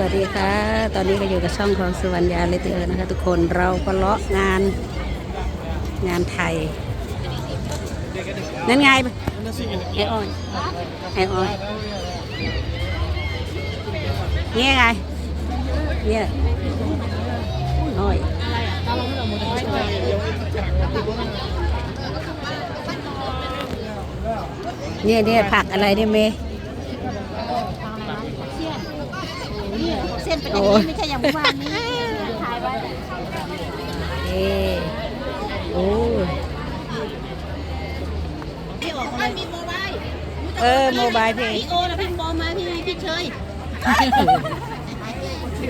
วัสดีค่ะ ตอนนี้ก็อยู่กับช่องของสุวรรณยาเลเตอร์นะคะ ทุกคนเราก็เลาะงานงานไทย นั่นไงไอออนไอออนเนี่ยไงเนี่ยน้อยเนี่ยเนี่ยผักอะไรเนี่ยเมย์ เส้นเป็นอย่างนี้ไม่ใช่อย่างเมื่อวานนี้ถ่ายไว้เอโอ้พี่ออกมามีโมบายเออโมบายเพย์พี่โอแล้วพี่บอมาพี่พี่เชย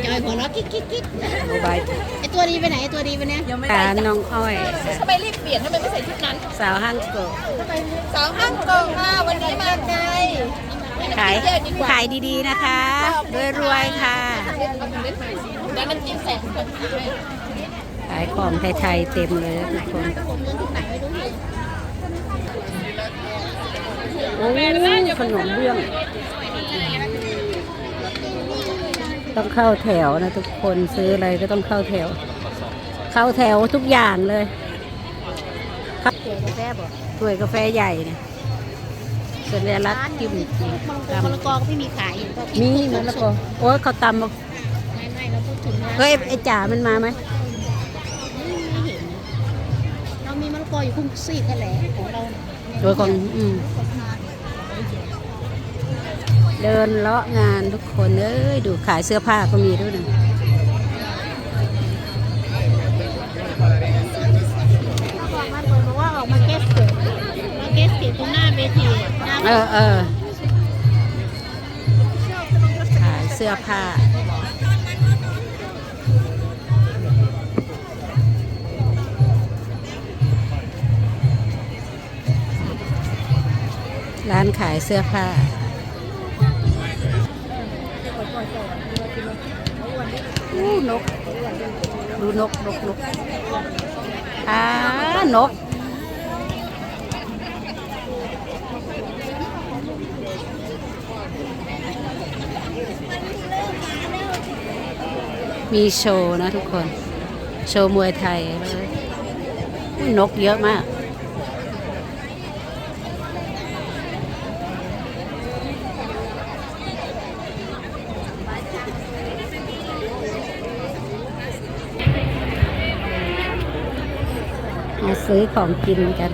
จอยหัวเราะกิ๊กกิ๊กกิ๊กโมบายไอตัวดีไปไหนไอตัวดีไปเนี่ยตาน้องอ้อยทำไมรีบเปลี่ยนทำไมไม่ใส่ชุดนั้น สาวห้างโกสาวห้างกงค่ะวันนี้มาไกล ขายขายดีๆนะคะ รวยๆค่ะแล้วน้ำจิ้มใส่ถุงกระขายของไทยๆเต็มเลยทุกคนผมเงินที่ไหนไม่รู้เลยโอ้ขนมเบื้อง ต้องเข้าแถวนะทุกคนซื้ออะไรก็ต้องเข้าแถว เข้าแถวทุกอย่างเลยครับเกี่ยกับแซ่บอะถ้วยกาแฟใหญ่เนี่ย สัญลักษณ์จิ้มมะละกอก็ไม่มีขายอยู่ก็มีมะละกอโอ้ยเขาตำมาไม่ไม่เราพูดถึงนะเฮ้ยไอ้จ่ามันมาไหมไม่เห็นนะเรามีมะละกออยู่คุ้มซีกนั่นแหละของเราโดยของอืมเดินเลาะงานทุกคนเอ้ยดูขายเสื้อผ้าก็มีด้วยนะ เออเออขายเสื้อผ้าร้านขายเสื้อผ้า อู้นก ดูนกนกนกอ่านก มีโชว์นะทุกคน โชว์มวยไทยเลยนกเยอะมาก มาซื้อของกินกัน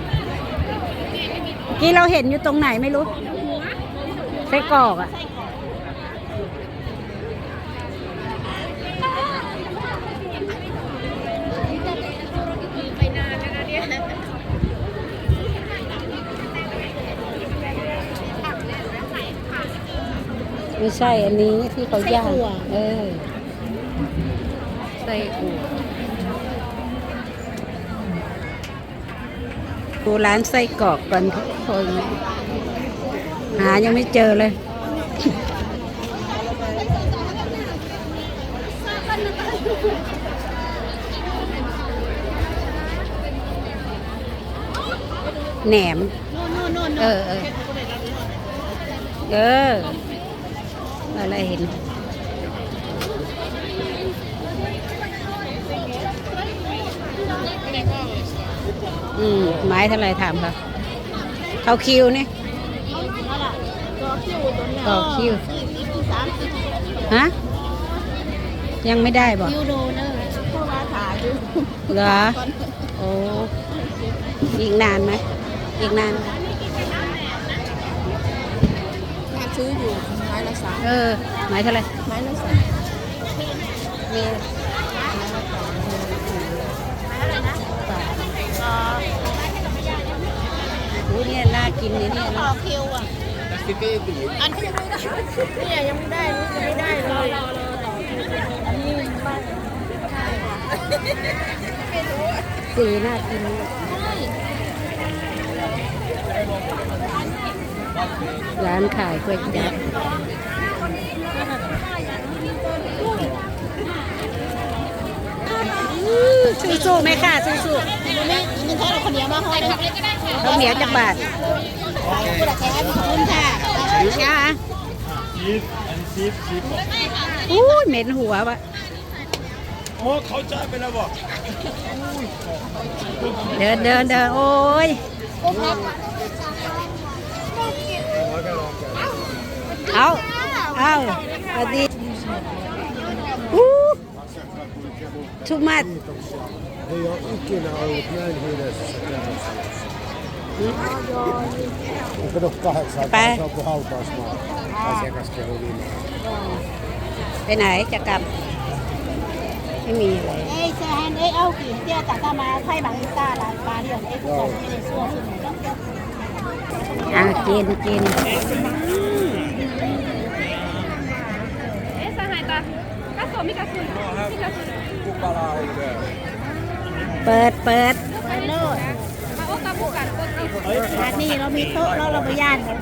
เมื่อกี้เราเห็นอยู่ตรงไหนไม่รู้ไส้กรอกอะ ไปนานแล้วนะเนี่ย ไม่ใช่อันนี้ที่เขาย่าง เออไส้อั่วดูร้านไส้กรอกกันทุกคน หายังไม่เจอเลย แหนมโน่นโน่นโน่นเออ เออเออ อะไรเห็น อืมไม้เท่าไหรถามเขาเขาคิวนี่ต่อคิวฮะยังไม่ได้บอกคิวโดนเนอะเพราะว่าถ่ายอยู่เหรอโอ้อีกนานไหมอีกนานไหมมาซื้ออยู่ ไม้ละสามเออไม้เท่าไหรไม้ละสามมีโอ้เนี่ยน่ากินเนี่ยเนี่ยต่อคิวอะอันนี้ยังไม่ได้เนี่ยยังไม่ได้รู้จะไม่ได้เลยอันนี้บ้านสีน่ากิน ร้านขายก๋วยจั๊บสู้ๆไหมค่ะสู้ดูนี่มันทอดคนเดียวมาห่อเลยๆเราเหนียวจักบาทคุณแขกขอบคุณค่ะจ้าชีสอันนี้ชีสชีสอู้ยเหม็นหัววะโอ้เขาจ่ายไปแล้วบอกเดินเดินเดินโอ้ย เอาเอาสวัสดีอู้ทุกมัด Ei ole ikinä ollut näin hiljaisessa kerroksessa. Onko nyt kahdeksan, Pää. se on kuin hautausmaa. Asiakas kehui viime ไปไหนจะกลับ ไม่มีอะไร Ei sehän ei auki. Tietää tämä Taiwan täällä paljon. Ei kukaan mene suosinut. อะกินกิน เปิดเปิดไปเลยอันนี้เรามีโต๊ะแล้วเราไปย่านกัน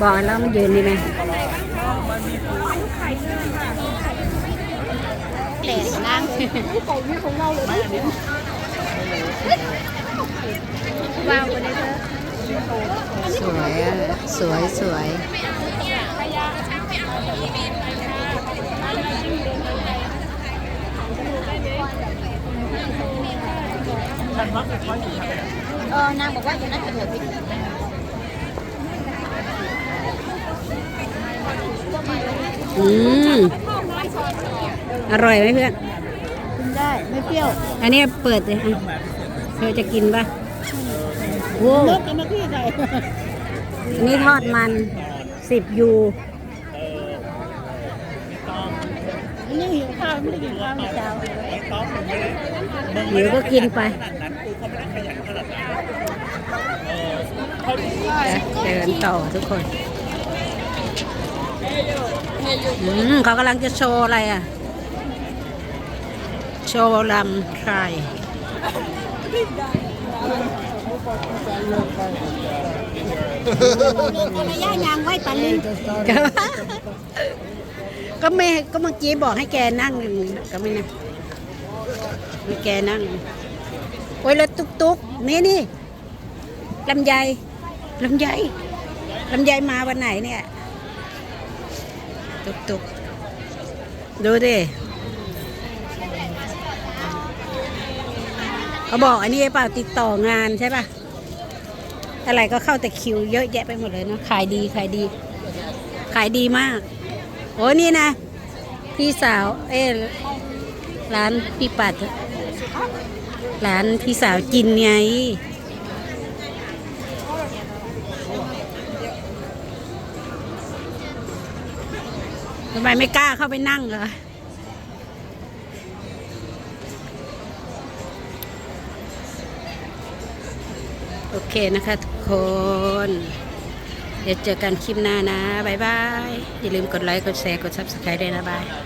บอกแล้วมันยืนดีไหมแหล่นั่งของนี่ของเราเลยว้าวไปเลยเธอสวยอะ สวยสวย เออนางบอกว่าอยู่นั่นเป็นเหตุผลอืมอร่อยไหมเพื่อน กินได้ไม่เปรี้ยวอันนี้เปิดเลยอะเธอจะกินปะโว้เลิกกันมาที่ไหนอันนี้ทอดมันสิบยู อันนี้หิวข้าวไม่ได้กินข้าวเช้าหรือก็กินไปเดินต่อทุกคนอืมเขากำลังจะโชว์อะไรอะ โชว์ลำไทยก็ระยะยางไว้ปันลินก็ ก็ไม่ก็เมื่อกี้บอกให้แกนั่งก็ไม่นะให้แกนั่งโอ้ยแล้วตุกตุกนี่นี่ลำไยลำไยลำไยมาวันไหนเนี่ย ตุกตุกดูดิเขาบอกอันนี้เปล่าติดต่องานใช่ป่ะ อะไรก็เข้าแต่คิวเยอะแยะไปหมดเลยเนอะขายดีขายดี ขายดีมาก โอ้นี่นะ พี่สาว เอ้ร้านพี่ปัดร้านพี่สาวจินไงทำไมไม่กล้าเข้าไปนั่งเหรอโอเคนะคะทุกคน เดี๋ยวเจอกันคลิปหน้านะ บ๊ายบาย อย่าลืมกดไลค์ กดแชร์ กด Subscribe ด้วยนะบาย